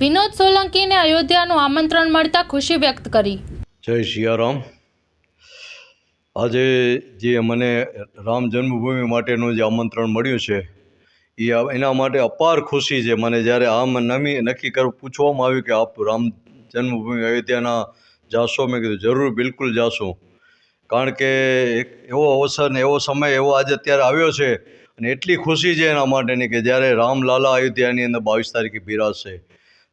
વિનોદ સોલંકીને અયોધ્યાનું આમંત્રણ મળતા ખુશી વ્યક્ત કરી. જય સિયારામ આજે જે મને રામ જન્મભૂમિ માટેનું જે આમંત્રણ મળ્યું છે, એ એના માટે અપાર ખુશી છે. મને જ્યારે આમ નમી નક્કી કર, પૂછવામાં આવ્યું કે આપ રામ જન્મભૂમિ અયોધ્યાના જાશો, મેં કીધું, જરૂર, બિલકુલ જાશું. કારણ કે એક એવો અવસર ને એવો સમય, એવો આજે અત્યારે આવ્યો છે અને એટલી ખુશી છે એના માટેની કે જ્યારે રામલાલા અયોધ્યાની અંદર બાવીસ તારીખે બિરાજશે.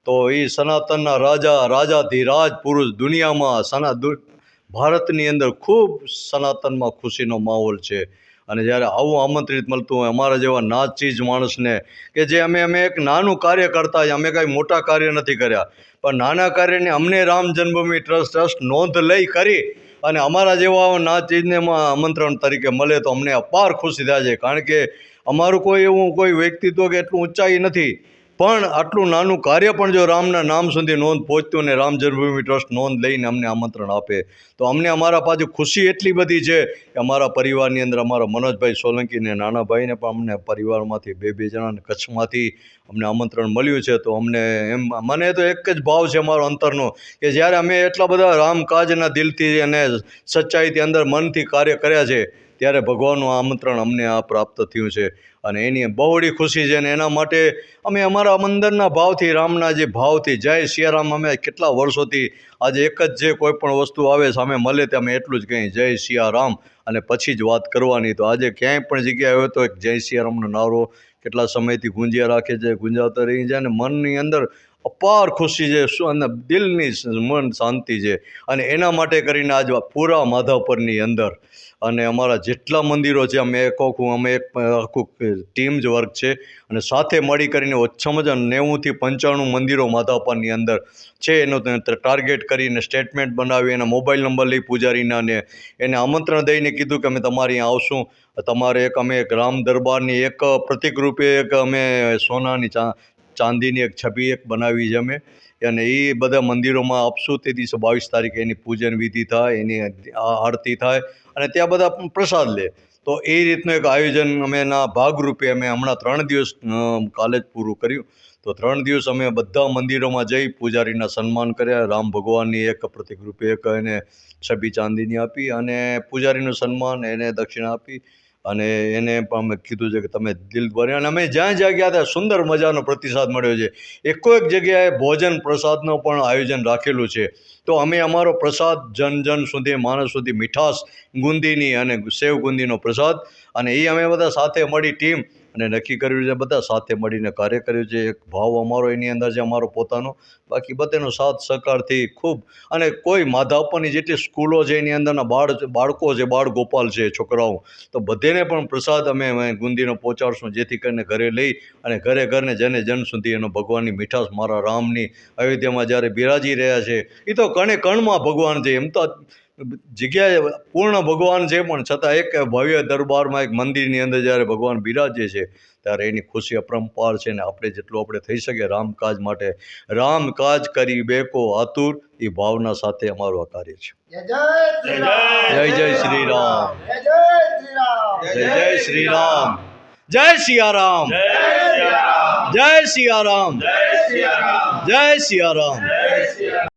તો એ સનાતનના રાજા, રાજાધિરાજ પુરુષ દુનિયામાં સના ભારતની અંદર ખૂબ સનાતનમાં ખુશીનો માહોલ છે. અને જ્યારે આવું આમંત્રિત મળતું હોય, અમારા જેવા નાચીજ માણસને કે જે અમે અમે એક નાનું કાર્ય કરતા અમે કાંઈ મોટા કાર્ય નથી કર્યા. પણ નાના કાર્યને અમને રામ જન્મભૂમિ ટ્રસ્ટ ટ્રસ્ટ નોંધ લઈ કરી અને અમારા જેવા નાચીજને આમંત્રણ તરીકે મળે તો અમને અપાર ખુશી થાય છે. કારણ કે અમારું કોઈ એવું કોઈ વ્યક્તિત્વ કે એટલું ઊંચાઈ નથી. પણ આટલું નાનું કાર્ય પણ જો રામના નામ સુધી નોંધ પહોંચતું અને રામ જન્મભૂમિ ટ્રસ્ટ નોંધ લઈને અમને આમંત્રણ આપે, તો અમને અમારા પાછું ખુશી એટલી બધી છે કે અમારા પરિવારની અંદર અમારા મનોજભાઈ સોલંકીને નાનાભાઈને પણ અમને પરિવારમાંથી બે બે જણાને કચ્છમાંથી અમને આમંત્રણ મળ્યું છે. તો અમને એમ મને તો એક જ ભાવ છે અમારો અંતરનો કે જ્યારે અમે એટલા બધા રામકાજના દિલથી અને સચ્ચાઈથી અંદર મનથી કાર્ય કર્યા છે ત્યારે ભગવાનનું આમંત્રણ અમને આ પ્રાપ્ત થયું છે. અને એની બહોળી ખુશી છે અને એના માટે અમે અમારા મંદરના ભાવથી, રામના જે ભાવથી, જય સિયારામ અમે કેટલા વર્ષોથી આજે એક જ જે કોઈ પણ વસ્તુ આવે સામે મળે તે અમે એટલું જ કહીએ, જય સિયારામ. અને પછી જ વાત કરવાની, તો આજે ક્યાંય પણ જગ્યાએ હોય તો એક જય સિયારામનો નારો કેટલા સમયથી ગુંજ્યા રાખે છે ગુંજાવતા રહી જાય અને મનની અંદર અપાર ખુશી છે અને દિલની મન શાંતિ છે. અને એના માટે કરીને આજ પૂરા માધાપરની અંદર અને અમારા જેટલા મંદિરો છે, અમે એક આખું અમે એક આખું ટીમ જ વર્ક છે. અને સાથે મળી કરીને ઓછામાં ઓછા નેવુંથી પંચાણું મંદિરો માધાપરની અંદર છે. એનો ટાર્ગેટ કરીને સ્ટેટમેન્ટ બનાવી એના મોબાઈલ નંબર લઈ પૂજારીના ને એને આમંત્રણ દઈને કીધું કે અમે તમારી અહીંયા આવશું. તમારે એક અમે એક રામ દરબારની એક પ્રતિકરૂપે એક અમે સોનાની ચા ચાંદીની એક છબી એક બનાવી છે અમે અને એ બધા મંદિરોમાં આપશું તે દિવસે બાવીસ તારીખે એની પૂજન વિધિ થાય, એની આરતી થાય અને ત્યાં બધા પ્રસાદ લે. તો એ રીતનું એક આયોજન અમે એના ભાગરૂપે અમે હમણાં ત્રણ દિવસ કાલે જ પૂરું કર્યું. તો ત્રણ દિવસ અમે બધા મંદિરોમાં જઈ પૂજારીના સન્માન કર્યા. રામ ભગવાનની એક પ્રતિક રૂપે એક એને છબી ચાંદીની આપી અને પૂજારીનું સન્માન, એને દક્ષિણા આપી. અને એને પણ અમે કીધું છે કે તમે દિલ ભર્યા અને અમે જ્યાં જ્યાં ગયા ત્યાં સુંદર મજાનો પ્રતિસાદ મળ્યો છે. એકો એક જગ્યાએ ભોજન પ્રસાદનું પણ આયોજન રાખેલું છે. તો અમે અમારો પ્રસાદ જન જન સુધી, માણસ સુધી, મીઠાશ ગુંદીની અને સેવ ગુંદીનો પ્રસાદ અને એ અમે બધા સાથે મળી ટીમ અને નક્કી કર્યું છે બધા સાથે મળીને કાર્ય કર્યું છે. એક ભાવ અમારો એની અંદર છે, અમારો પોતાનો. બાકી બધાનો સાથ સહકારથી ખૂબ. અને કોઈ માધાપની જેટલી સ્કૂલો છે, એની અંદરના બાળ બાળકો છે, બાળ ગોપાલ છે, છોકરાઓ, તો બધેને પણ પ્રસાદ અમે ગુંદીનો પહોંચાડશું જેથી કરીને ઘરે લઈ અને ઘરે ઘરને જને જન સુધી એનો ભગવાનની મીઠાશ, મારા રામની અયોધ્યામાં જ્યારે બિરાજી રહ્યા છે એ તો કણે કણમાં ભગવાન છે. એમ તો જગ્યાએ પૂર્ણ ભગવાન છે પણ છતાં એક ભવ્ય દરબારમાં એક મંદિરની અંદર જ્યારે ભગવાન બિરાજે છે ત્યારે એની ખુશી અપરંપાર છે ને આપણે જેટલું આપણે થઈ શકે રામકાજ માટે. રામકાજ કરી બેકો આતુર એ ભાવના સાથે અમારું આ કાર્ય છે. જય જય શ્રી રામ જય જય શ્રી રામ જય જય શ્રી રામ જય જય શ્રી રામ જય સિયારામ. જય સિયારામ. જય સિયારામ. જય સિયારામ.